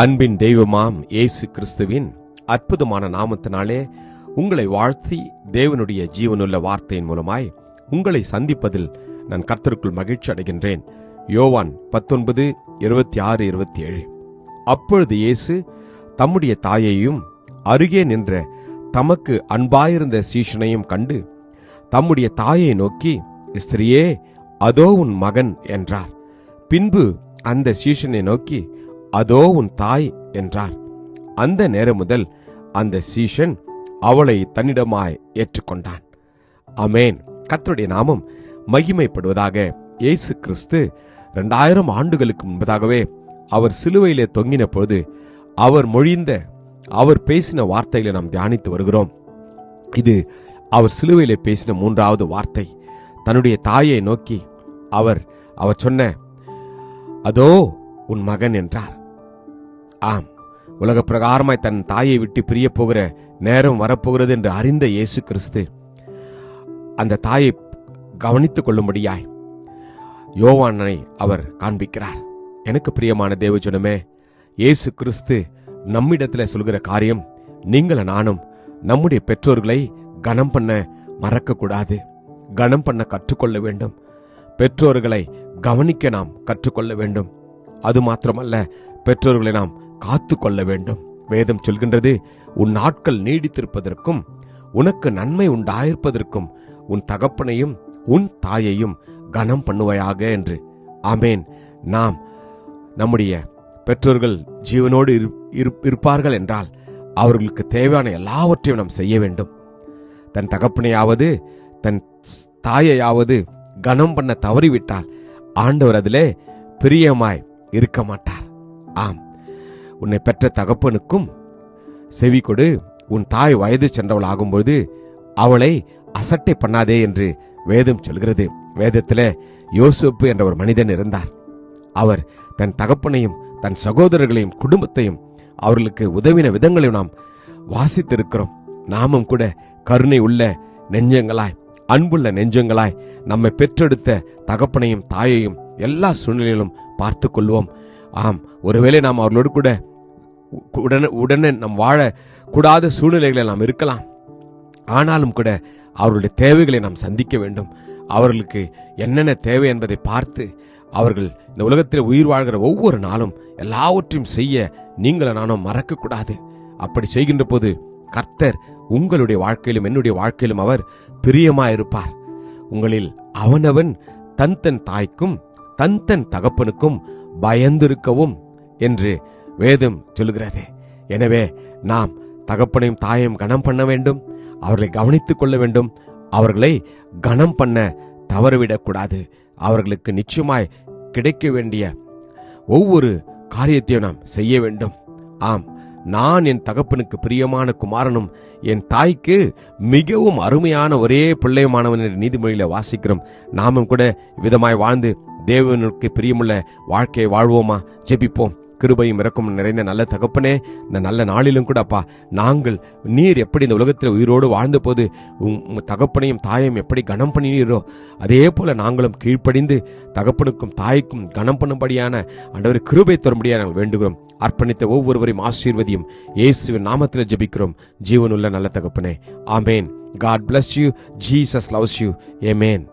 அன்பின் தெய்வமாம் இயேசு கிறிஸ்துவின் அற்புதமான நாமத்தினாலே உங்களை வாழ்த்தி தேவனுடைய ஜீவனுள்ள வார்த்தையின் மூலமாய் உங்களை சந்திப்பதில் நான் கர்த்தருக்குள் மகிழ்ச்சி அடைகின்றேன். யோவான் பத்தொன்பது இருபத்தி ஆறு இருபத்தி ஏழு. அப்பொழுது இயேசு தம்முடைய தாயையும் அருகே நின்ற தமக்கு அன்பாயிருந்த சீஷனையும் கண்டு தம்முடைய தாயை நோக்கி ஸ்திரியே அதோ உன் மகன் என்றார். பின்பு அந்த சீஷனை நோக்கி அதோ உன் தாய் என்றார். அந்த நேரம் முதல் அந்த சீஷன் அவளை தன்னிடமாய் ஏற்றுக்கொண்டான். அமேன் கத்தருடைய நாமம் மகிமைப்படுவதாக இயேசு கிறிஸ்து இரண்டாயிரம் ஆண்டுகளுக்கு முன்பதாகவே அவர் சிலுவையிலே தொங்கின பொழுது அவர் மொழிந்த அவர் பேசின வார்த்தைகளை நாம் தியானித்து வருகிறோம். இது அவர் சிலுவையிலே பேசின மூன்றாவது வார்த்தை. தன்னுடைய தாயை நோக்கி அவர் அவர் சொன்ன அதோ உன் மகன் என்றார். ஆம் உலக பிரகாரமாய் தன் தாயை விட்டு பிரிய போகிற நேரம் வரப்போகிறது என்று அறிந்த இயேசு கிறிஸ்து அந்த தாயை கவனித்துக் கொள்ளும்படியாய் யோவானனை அவர் காண்பிக்கிறார். எனக்கு பிரியமான தேவஜனமே இயேசு கிறிஸ்து நம்மிடத்துல சொல்கிற காரியம் நீங்கள நானும் நம்முடைய பெற்றோர்களை கனம் பண்ண மறக்கக்கூடாது. கனம் பண்ண கற்றுக்கொள்ள வேண்டும். பெற்றோர்களை கவனிக்க நாம் கற்றுக்கொள்ள வேண்டும். அது மாத்திரமல்ல பெற்றோர்களை நாம் காத்து கொள்ள வேண்டும். வேதம் சொல்கின்றது உன் நாட்கள் நீடித்திருப்பதற்கும் உனக்கு நன்மை உண்டாயிருப்பதற்கும் உன் தகப்பனையும் உன் தாயையும் கனம் பண்ணுவையாக என்று. ஆமேன். நாம் நம்முடைய பெற்றோர்கள் ஜீவனோடு இரு- இருப்பார்கள் என்றால் அவர்களுக்கு தேவையான எல்லாவற்றையும் நாம் செய்ய வேண்டும். தன் தகப்பனையாவது தன் தாயையாவது கனம் பண்ண தவறிவிட்டால் ஆண்டவர் அதிலே பிரியமாய் இருக்க மாட்டார். ஆம். உன்னை பெற்ற தகப்பனுக்கும் செவி கொடு. உன் தாய் வயது சென்றவள் ஆகும்போது அவளை அசட்டை பண்ணாதே என்று வேதம் சொல்கிறது. வேதத்தில் யோசப்பு என்ற ஒரு மனிதன் இருந்தார். அவர் தன் தகப்பனையும் தன் சகோதரர்களையும் குடும்பத்தையும் அவர்களுக்கு உதவின விதங்களையும் நாம் வாசித்திருக்கிறோம். நாமும் கூட கருணை உள்ள நெஞ்சங்களாய் அன்புள்ள நெஞ்சங்களாய் நம்மை பெற்றெடுத்த தகப்பனையும் தாயையும் எல்லா சூழ்நிலையிலும் பார்த்து கொள்வோம். ஆம் ஒருவேளை நாம் அவர்களோடு கூட உடனே உடனே நம் வாழ கூடாத சூழ்நிலைகளில் நாம் இருக்கலாம். ஆனாலும் கூட அவர்களுடைய தேவைகளை நாம் சந்திக்க வேண்டும். அவர்களுக்கு என்னென்ன தேவை என்பதை பார்த்து அவர்கள் இந்த உலகத்தில் உயிர் வாழ்கிற ஒவ்வொரு நாளும் எல்லாவற்றையும் செய்ய நீங்கள நானும் மறக்கக்கூடாது. அப்படி செய்கின்ற போது கர்த்தர் உங்களுடைய வாழ்க்கையிலும் என்னுடைய வாழ்க்கையிலும் அவர் பிரியமாயிருப்பார். உங்களில் அவனவன் தன் தன் தாய்க்கும் தன் தன் தகப்பனுக்கும் பயந்திருக்கவும் என்று வேதம் சொல்கிறது எனவே நாம் தகப்பனையும் தாயையும் கனம் பண்ண வேண்டும் அவர்களை கவனித்துக் கொள்ள வேண்டும். அவர்களை கனம் பண்ண தவறவிடக்கூடாது அவர்களுக்கு நிச்சயமாய் கிடைக்க வேண்டிய ஒவ்வொரு காரியத்தையும் நாம் செய்ய வேண்டும். ஆம் நான் என் தகப்பனுக்கு பிரியமான குமாரனும் என் தாய்க்கு மிகவும் அருமையான ஒரே பிள்ளையுமானவன் என்று நீதிமொழியில் வாசிக்கிறோம். நாமும் கூட விதமாய் வாழ்ந்து தேவனுக்கு பிரியமுள்ள வாழ்க்கையை வாழ்வோமா? ஜெபிப்போம். கிருபையும் இறக்கும் நிறைந்த நல்ல தகப்பனே இந்த நல்ல நாளிலும் கூட அப்பா நாங்கள் நீர் எப்படி இந்த உலகத்தில் உயிரோடு வாழ்ந்தபோது போது தகப்பனையும் தாயையும் எப்படி கனம் பண்ணினீரோ அதே போல நாங்களும் கீழ்ப்படிந்து தகப்பனுக்கும் தாய்க்கும் கனம் பண்ணும்படியான அண்டவர் கிருபை தரும்படியாக நாங்கள் வேண்டுகிறோம். அர்ப்பணித்த ஒவ்வொருவரையும் ஆசீர்வதியும். இயேசுவின் நாமத்தில் ஜெபிக்கிறோம். ஜீவனுள்ள நல்ல தகப்பனே. ஆமேன். God bless you Jesus loves you amen